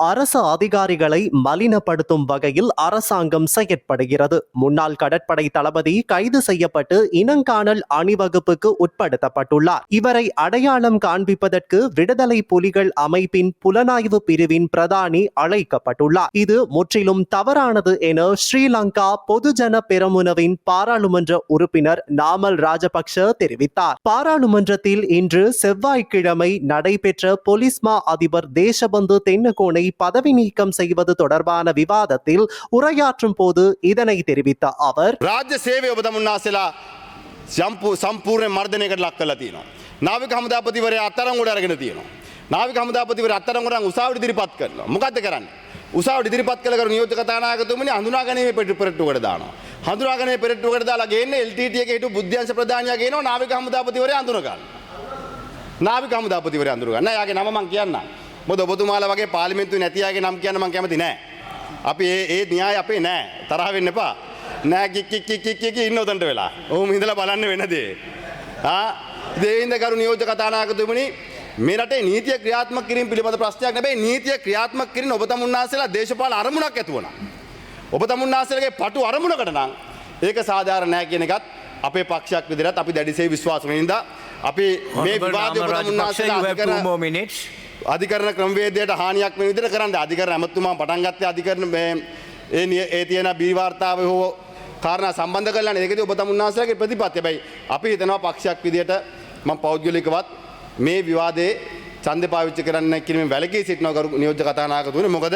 அரசு அதிகாரிகளை மலினப்படுத்தும் வகையில் அரசாங்கம் செயற்படுகிறது. முன்னாள் கடற்படை தளபதி கைது செய்யப்பட்டு இனங்காணல் அணிவகுப்புக்கு உட்படுத்தப்பட்டுள்ளார். இவரை அடையாளம் காண்பிப்பதற்கு விடுதலை புலிகள் அமைப்பின் புலனாய்வு பிரிவின் பிரதானி அழைக்கப்பட்டுள்ளார். இது முற்றிலும் தவறானது என ஸ்ரீலங்கா பொதுஜன பெரமுனவின் பாராளுமன்ற உறுப்பினர் நாமல் ராஜபக்ஷ தெரிவித்தார். பாராளுமன்றத்தில் இன்று செவ்வாய்க்கிழமை நடைபெற்ற பொலிஸ்மா அதிபர் தேசபந்து தென்னகோனை பதவி நீக்கம் செய்வது தொடர்பான விவாதத்தில் உரையாற்றும் போது இதனை தெரிவித்த அவர் රාජ්‍ය සේවය ඔබ තමුන්නාසලා සම්පූ සම්පූර්ණ මර්ධනයකට ලක් කලා තියෙනවා. නාවික හමුදාපතිවරය අත්තරම් ගොඩ අරගෙන තියෙනවා. නාවික හමුදාපතිවර අත්තරම් ගොඩන් උසාවියට ඉදිරිපත් කරනවා. මොකද්ද කරන්නේ? උසාවියට ඉදිරිපත් කළ කරු නියෝජ්‍ය කතානායකතුමනි හඳුනාගැනීමේ පෙරට පෙරට්ටුවකට දානවා. හඳුනාගැනීමේ පෙරට්ටුවකට දාලා ගේන්නේ LTT එකේ හිටපු බුද්ධ්‍යංශ ප්‍රධානියා ගේනවා නාවික හමුදාපතිවරයා අඳුන ගන්න. නාවික හමුදාපතිවරයා අඳුර ගන්න. යාගේ නම මං කියන්නම්. මොකද ඔබතුමාලා වගේ පාර්ලිමේන්තුවේ නැති අයගේ නම් කියන්න මං කැමති නෑ. අපි ඒ ඒ න්‍යාය අපේ නෑ. තරහ වෙන්න එපා. නෑ කික් කික් කික් කික් කික් ඉන්න උතන්ට වෙලා. ඔහොම ඉඳලා බලන්න වෙන දේ. ආ දේවින්ද කරු නියෝජ්‍ය කතානායකතුමනි මේ රටේ නීතිය ක්‍රියාත්මක කිරීම පිළිබඳ ප්‍රශ්නයක් නෙවෙයි නීතිය ක්‍රියාත්මක කිරීම ඔබ තමුන්නාසලා දේශපාලන අරමුණක් ඇතුව නම්. ඔබ තමුන්නාසලගේ පටු අරමුණකට නම් ඒක සාධාරණ නෑ කියන එකත් අපේ පක්ෂයක් විදිහට අපි දැඩිසේ විශ්වාස කරන හින්දා අපි මේ විවාදය ඔබ තමුන්නාසලා අධිකරණ. අධිකරණ ක්‍රමවේදයට හානියක් වෙන විදිහට කරන්න අධිකරණ ඇමතුමා පටන් ගත්තේ අධිකරණ මේ ඒ නිය- ඒ තියෙන බී වාර්තාව හෝ කාරණා සම්බන්ධ කරලා ඒකදී ඔබ තමුන්නාසලාගේ ප්‍රතිපත්ති. හැබැයි අපි හිතනවා පක්ෂයක් විදිහට මම පෞද්ගලිකවත් මේ විවාදයේ ඡන්දය පාවිච්චි කරන්න කිරීමෙන් වැළකී සිටිනවා ගරු නියෝජ්‍ය කතානායකතුමනි. මොකද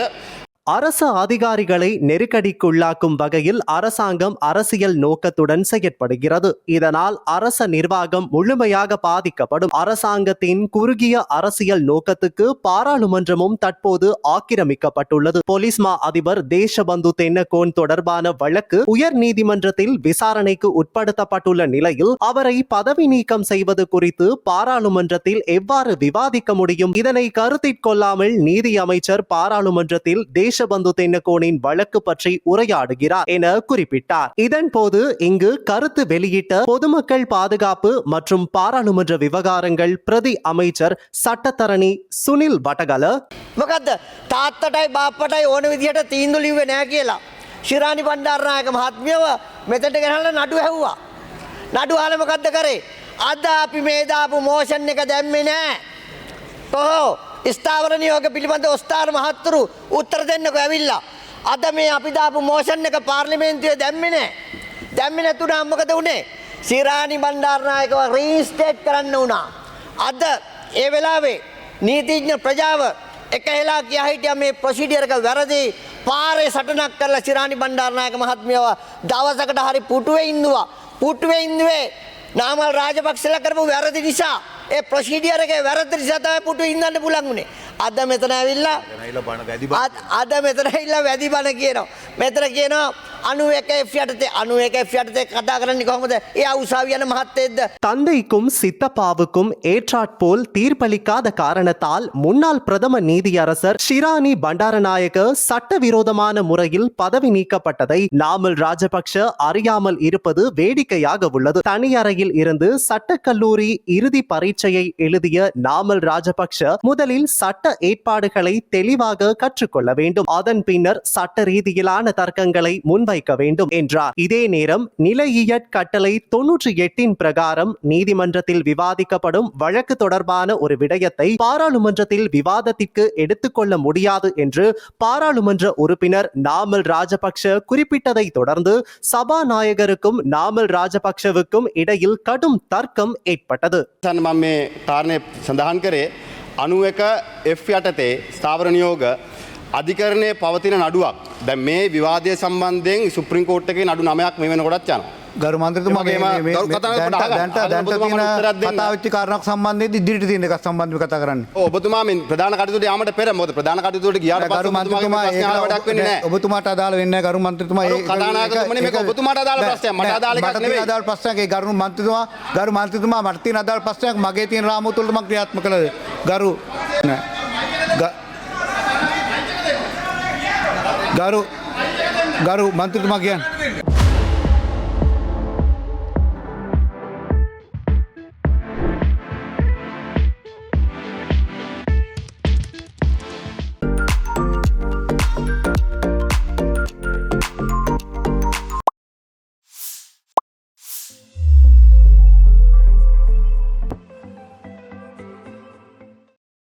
அரசு அதிகாரிகளை நெருக்கடிக்குள்ளாக்கும் வகையில் அரசாங்கம் அரசியல் நோக்கத்துடன் செயற்படுகிறது. இதனால் அரச நிர்வாகம் முழுமையாக பாதிக்கப்படும். அரசாங்கத்தின் குறுகிய அரசியல் நோக்கத்துக்கு பாராளுமன்றமும் தற்போது ஆக்கிரமிக்கப்பட்டுள்ளது. பொலிஸ்மா அதிபர் தேசபந்து தென்னகோன் தொடர்பான வழக்கு உயர் நீதிமன்றத்தில் விசாரணைக்கு உட்படுத்தப்பட்டுள்ள நிலையில் அவரை பதவி நீக்கம் செய்வது குறித்து பாராளுமன்றத்தில் எவ்வாறு விவாதிக்க முடியும்? இதனை கருத்தில் கொள்ளாமல் நீதி அமைச்சர் பாராளுமன்றத்தில் தேசபந்து தென்னகோனின் வழக்கு பற்றி உரையாடுகிறார் என குறிப்பிட்டார் இதன்போது இங்கு கருத்து வெளியிட்ட பொதுமக்கள் பாதுகாப்பு மற்றும் பாராளுமன்ற விவகாரங்கள் பிரதி அமைச்சர் சட்டத்தரணி சுனில் வடகல මොකක්ද තාත්තටයි බාප්පටයි ඕන විදිහට තීන්දු ලිව්වේ නෑ කියලා. ශිරාණි බණ්ඩාරනායක මහත්මියව මෙතට ගෙනල්ල නඩු හැව්වා. නඩු හල මොකක්ද කරේ. අද අපි මේ දාපු මෝෂන් එක දැම්මේ නෑ. කොහෝ ස්ථාවර නියෝග පිළිබඳ ඔස්ථාර මහත්තුරු උත්තර දෙන්නක ඇවිල්ලා. අද මේ අපි දාපු මෝෂන් එක පාර්ලිමේන්තුවේ දැම්මේ නෑ. දැම්මේ නැතුණා මොකද උනේ? සිරාණි බණ්ඩාරනායකව රීස්ටේට් කරන්න වුණා. අද ඒ වෙලාවේ නීතිඥ ප්‍රජාව එක හෙලා කියා හිටියා මේ ප්‍රොසීඩියර් එක වැරදි පාරේ සටනක් කරලා සිරාණි බණ්ඩාරනායක මහත්මියව දවසකට හරි පුටුවේ ඉන්දුවා. පුටුවේ ඉන්දුවේ නාමල් රාජපක්ෂලා කරපු වැරදි නිසා ඒ ප්‍රොසීඩියර් එකේ වැරදි නිසා තමයි පුටුවේ ඉන්නන්න පුළුවන් උනේ. අද මෙතන ඇවිල්ලා අද- මෙතන ඇවිල්ලා වැදි බණ කියනවා. මෙතන කියනවා අනුවක ෆයටතේ අනුවක ෆයටතේ කතා කරන්නේ කොහොමද? ඒ අවසාවි යන මහත්තයෙක්ද தந்தைக்கும் சித்தப்பாவுக்கும் ஏற்றாற்போல் தீர்ப்பளிக்காத காரணத்தால் முன்னாள் பிரதம நீதியரசர் ஷிரானி பண்டாரநாயக சட்டவிரோதமான முறையில் பதவி நீக்கப்பட்டதை நாமல் ராஜபக்ஷ அறியாமல் இருப்பது வேடிக்கையாக உள்ளது தனியறையில் இருந்து சட்டக்கல்லூரி இறுதி பரீட்சையை எழுதிய நாமல் ராஜபக்ஷ முதலில் சட்ட ஏற்பாடுகளை தெளிவாக கற்றுக்கொள்ள வேண்டும். அதன் பின்னர் சட்ட ரீதியிலான தர்க்கங்களை முன்வை முன்வைக்க வேண்டும் என்றார் இதே நேரம் நிலையியற் கட்டளை தொன்னூற்றி எட்டின் பிரகாரம் நீதிமன்றத்தில் விவாதிக்கப்படும் வழக்கு தொடர்பான ஒரு விடயத்தை பாராளுமன்றத்தில் விவாதத்திற்கு எடுத்துக்கொள்ள முடியாது என்று பாராளுமன்ற உறுப்பினர் நாமல் ராஜபக்ஷ குறிப்பிட்டதை தொடர்ந்து சபாநாயகருக்கும் நாமல் ராஜபக்ஷவுக்கும் இடையில் கடும் தர்க்கம் ஏற்பட்டது සන්න මම මේ කාරණය සඳහන් කරේ අනු එක F යටතේ ස්ථාවර නියෝග අධිකරණය පවතින නඩුවක් දැ මේ විවාදය සම්බන්ධයෙන් සුප්‍රින් කෝට් එකේ නඩු නමයක් මේ වෙන ගොඩත් යනවා. ගරු මන්ත්‍රතුමාගේ ඒ මේ- මේ- දැන්ට දැන්ට ඔබතුමා තියෙන මට උත්තරයක් දෙන්න. කතා වෙච්ච කාරණාවක් සම්බන්ධයෙන් ඉදිරියට තියෙන එකක් සම්බන්ධව කතා කරන්න. ඔබතුමා මෙන් ප්‍රධාන කටයුතුට යාමට පෙර මොකද ප්‍රධාන කටයුතුට ගියාට පස්සේ ප්‍රශ්න අහලා වැඩක් වෙන්නේ නැහැ. ඔබතුමාට අදාළ වෙන්නේ නැහැ ගරු මන්ත්‍රතුමා ගරු කතානායකතුමනි, මේක ඔබතුමාට අදාළ ප්‍රශ්නයක්. මට අදාළ එකක් මට නෙවෙයි. අදාළ ප්‍රශ්නයක් ඒ ගරු මන්ත්‍රතුමා ගරු මන්ත්‍රතුමා මට තියෙන අදාළ ප්‍රශ්නයක් මගේ තියෙන රාමුව තුළට මම ක්‍රියාත්මක කළද ගරු නෑ. ગારું ગારું બાંધતું માં ગયા